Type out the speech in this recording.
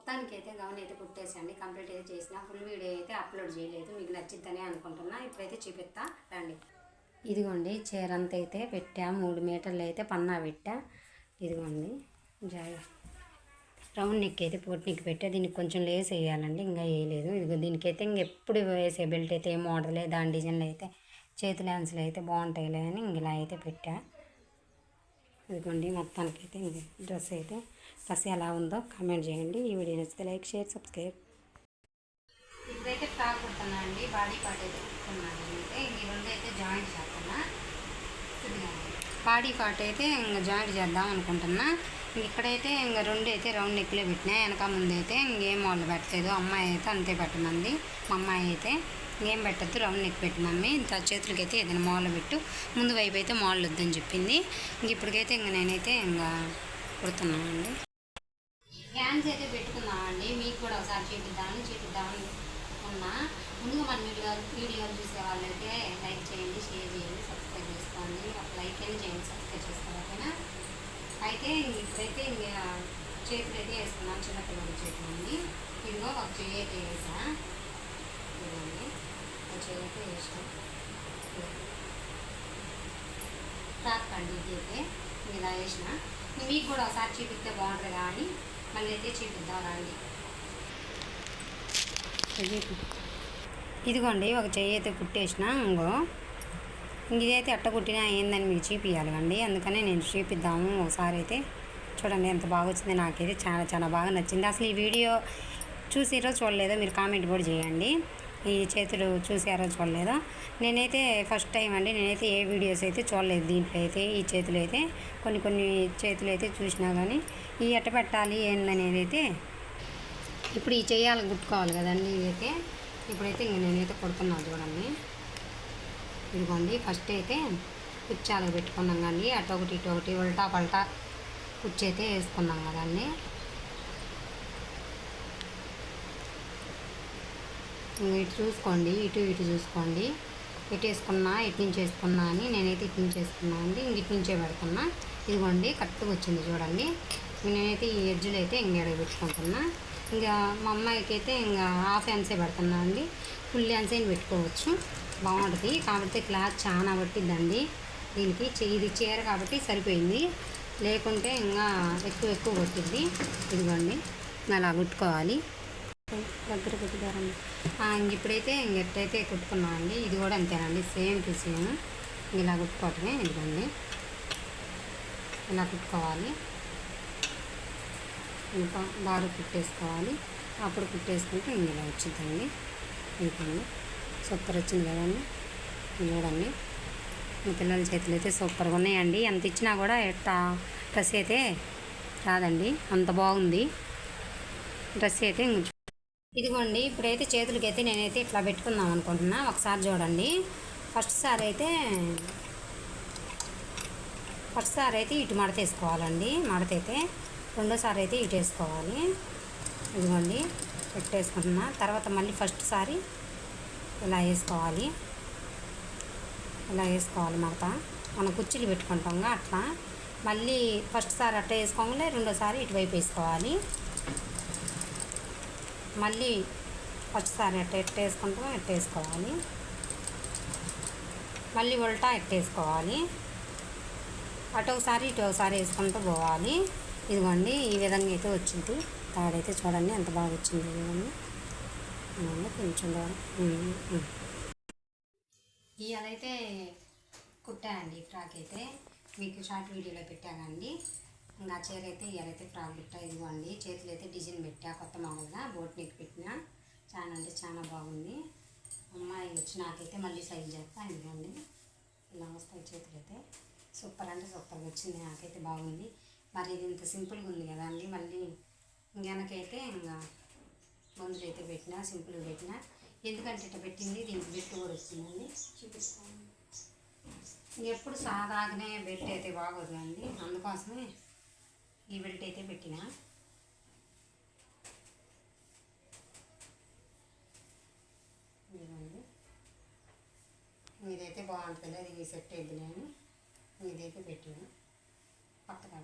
మొత్తానికి అయితే గౌన్ అయితే కుట్టేసండి. కంప్లీట్ అయితే చేసిన. ఫుల్ వీడియో అయితే అప్లోడ్ చేయలేదు. మీకు నచ్చిద్దనే అనుకుంటున్నా. ఇప్పుడైతే చూపిస్తా. రండి. ఇదిగోండి. చీర అంతా అయితే పెట్టా. మూడు మీటర్లు అయితే పన్నా పెట్టా. ఇదిగోండి. జాయి. రౌండ్ నెక్ అయితే పోటీ నెక్ పెట్టా. దీనికి కొంచెం లేస్ వేయాలండి. ఇంకా వేయలేదు. ఇదిగో దీనికైతే ఇంక ఎప్పుడు వేసే బెల్ట్ అయితే ఏ మోడలే దాని డిజైన్లు అయితే చేతి ల్యాన్స్లు అయితే బాగుంటాయిలే అని ఇంకా ఇలా అయితే పెట్టా. ఇదిగోండి మొత్తానికి అయితే ఇది డ్రెస్ అయితే డ్రెస్ ఎలా ఉందో కామెంట్ చేయండి. ఈ వీడియో నచ్చితే లైక్ షేర్ సబ్స్క్రైబ్. ఇప్పుడైతే ఫ్రాక్ కుడుతున్నా అండి? బాడీ పార్ట్ అయితే కుడుతున్నాను అయితే ఈ రెండు అయితే జాయింట్ చేస్తున్నా. బాడీ పార్ట్ అయితే ఇంకా జాయింట్ చేద్దాం అనుకుంటున్నా. ఇక్కడైతే ఇంకా రెండు అయితే రౌండ్ నెక్లే పెట్టినా. వెనక ముందు అయితే ఇంకేం వాళ్ళు పెట్టలేదు. అమ్మాయి అయితే అంతే పెట్టమంది మా అమ్మాయి అయితే ఏం పెట్టద్దు రౌండ్ నెక్ పెట్టు మమ్మీ. ఇంత చేతులకి అయితే ఏదైనా మోడల్ పెట్టు. ముందు వైపు అయితే మోడల్ వద్దని చెప్పింది. ఇంక ఇప్పటికైతే ఇంక నేనైతే ఇంకా కుడుతున్నానండి. హ్యాండ్స్ అయితే పెట్టుకున్నామండి మీకు కూడా ఒకసారి చూపిద్దామని చూపిద్దామని ఉన్నా ముందుగా మన వీడియో వీడియోలు చూసే వాళ్ళైతే లైక్ చేయండి షేర్ చేయండి సబ్స్క్రైబ్ చేసుకోండి. ఒక లైక్ అయినా చేయండి సబ్స్క్రైబ్ చేసుకోకపోయినా అయితే ఇప్పుడైతే ఇంకా చేతులు అయితే వేసుకున్నాను చిన్నపిల్లల చేతులు అండి ఇదిగో ఒక చెయ్యి అయితే వేసా. ఇదండి ఒక వేసాం ఫ్రాక్ అండి ఇది అయితే ఇలా వేసిన మీకు కూడా ఒకసారి చూపిస్తే బాగుంటుంది కానీ మళ్ళీ అయితే చూపిద్దాం రండి ఇదిగోండి ఒక చెయ్యి అయితే కుట్టేసిన ఇంకో. ఇంక ఇదైతే ఎట్ట కుట్టినా ఏందని మీకు చూపించాలి అండి అందుకనే నేను చూపిద్దాము ఒకసారి అయితే. చూడండి ఎంత బాగా వచ్చింది. నాకైతే చాలా చాలా బాగా నచ్చింది. అసలు ఈ వీడియో చూసిరో చూడలేదో మీరు కామెంట్ కూడా చేయండి. ఈ చేతులు చూసారో చూడలేదో? నేనైతే ఫస్ట్ టైం అండి. నేనైతే ఏ వీడియోస్ అయితే చూడలేదు దీంట్లో అయితే ఈ చేతులు అయితే. కొన్ని కొన్ని చేతులు అయితే చూసినా కానీ ఈ ఎట్ట పెట్టాలి ఏందనేది అయితే ఇప్పుడు ఈ చేయాలి గుట్టుకోవాలి కదండి ఇదైతే. ఇప్పుడైతే ఇంక నేనైతే కొడుతున్నాను చూడండి. ఇదిగోండి ఫస్ట్ అయితే కుచ్చాలు పెట్టుకున్నాం కానీ అటు ఒకటి ఇటు ఒకటి ఉల్టా పల్టా కుచ్చి అయితే వేసుకున్నాం కదండి. ఇటు చూసుకోండి ఇటు ఇటు చూసుకోండి. ఇటు వేసుకున్నా ఇటు నుంచి వేసుకున్నా అని నేనైతే ఇటు నుంచి వేసుకున్నా అండి ఇంక ఇటు నుంచే పెడుతున్నా. ఇదిగోండి కరెక్ట్గా వచ్చింది చూడండి. నేనైతే ఈ ఎడ్జులు అయితే ఇంక పెట్టుకుంటున్నా. ఇంకా మా అమ్మాయికి అయితే ఇంకా హాఫ్ హ్యాండ్సే పెడుతున్నా అండి. ఫుల్ హ్యాండ్స్ అయిన పెట్టుకోవచ్చు. బాగుంటుంది. కాబట్టి క్లాత్ చాలా పట్టిద్దండి. దీనికి చే- ఇది చీర కాబట్టి సరిపోయింది. లేకుంటే ఇంకా ఎక్కువ ఎక్కువ కొట్టింది ఇదిగోండి అలా కుట్టుకోవాలి. దగ్గర పెట్టుదారండి ఇంక ఇప్పుడైతే ఇంకెట్టయితే కుట్టుకున్నామండి. ఇది కూడా అంతేనండి. Same to same. ఇలా కుట్టుకోవటమే ఇదిగోండి. ఇలా కుట్టుకోవాలి. ఇంకా దారు కుట్టేసుకోవాలి. అప్పుడు కుట్టేసుకుంటే ఇంక ఇలా వచ్చిందండి ఇంకండి సూపర్ వచ్చింది కదండి. చూడండి. మీ పిల్లల చేతులు అయితే సూపర్గా ఉన్నాయండి. ఎంత ఇచ్చినా కూడా ఎట్టా డ్రెస్ అయితే రాదండి. అంత బాగుంది. డ్రెస్ అయితే ఇంక ఇదిగోండి ఇప్పుడైతే చేతులకి అయితే నేనైతే ఇట్లా పెట్టుకుందాం అనుకుంటున్నా. ఒకసారి చూడండి. ఫస్ట్ సారి అయితే ఫస్ట్ సారి అయితే ఇటు మడత వేసుకోవాలండి. మడత అయితే రెండోసారి అయితే ఇటు వేసుకోవాలి. ఇదిగోండి పెట్టేసుకుంటున్నా. తర్వాత మళ్ళీ ఫస్ట్ సారి ఇలా వేసుకోవాలి. ఇలా వేసుకోవాలి మడత. మనం కుర్చీలు పెట్టుకుంటాంగా అట్లా. మళ్ళీ ఫస్ట్ సారి అట్లా వేసుకోగానే రెండోసారి ఇటువైపు వేసుకోవాలి. మళ్ళీ ఒకసారి ఎట్ట ఎట్టేసుకుంటాం ఎట్టేసుకోవాలి. మళ్ళీ ఉల్టా ఎట్టేసుకోవాలి. అటు ఒకసారి ఇటు ఒకసారి వేసుకుంటూ పోవాలి. ఇదిగోండి ఈ విధంగా అయితే వచ్చింది. తాడైతే చూడండి ఎంత బాగా వచ్చింది ఇదిగోండి కొంచెం దూరం ఉమ్, ఉమ్. ఇవాళైతే కుట్టానండి ఫ్రాక్ అయితే. మీకు షార్ట్ వీడియోలో పెట్టానండి. ఇంకా చీర అయితే ఇవాళైతే ఫ్రాక్ పెట్టా ఇదిగోండి. చేతులు అయితే డిజైన్ పెట్టా కొత్త మోడల్గా. బోట్ నెక్ పెట్టినా. చాలా అంటే చాలా బాగుంది. అమ్మాయి వచ్చి నాకైతే మళ్ళీ సైజ్ చేస్తా ఇదిగోండి. ఇలా వస్తాయి చేతులు అయితే సూపర్ అంటే సూపర్గా వచ్చింది నాకైతే బాగుంది. మరి ఇది ఇంత సింపుల్గా ఉంది కదా అండి మళ్ళీ వెనకైతే ఇంకా మందులు అయితే పెట్టినా సింపుల్గా పెట్టినా. ఎందుకంటే ఇట్లా పెట్టింది దీనికి బెల్ట్ కూడా వస్తుందండి చూపిస్తాను. ఎప్పుడు సాదాగానే బెల్ట్ అయితే బాగోదు అండి అందుకోసమే ఈ బెల్ట్ అయితే పెట్టిన. ఇదిగోండి. ఇదైతే బాగుంటుంది. అది సెట్ అయింది నేను. ఇదైతే పెట్టిన. పక్కన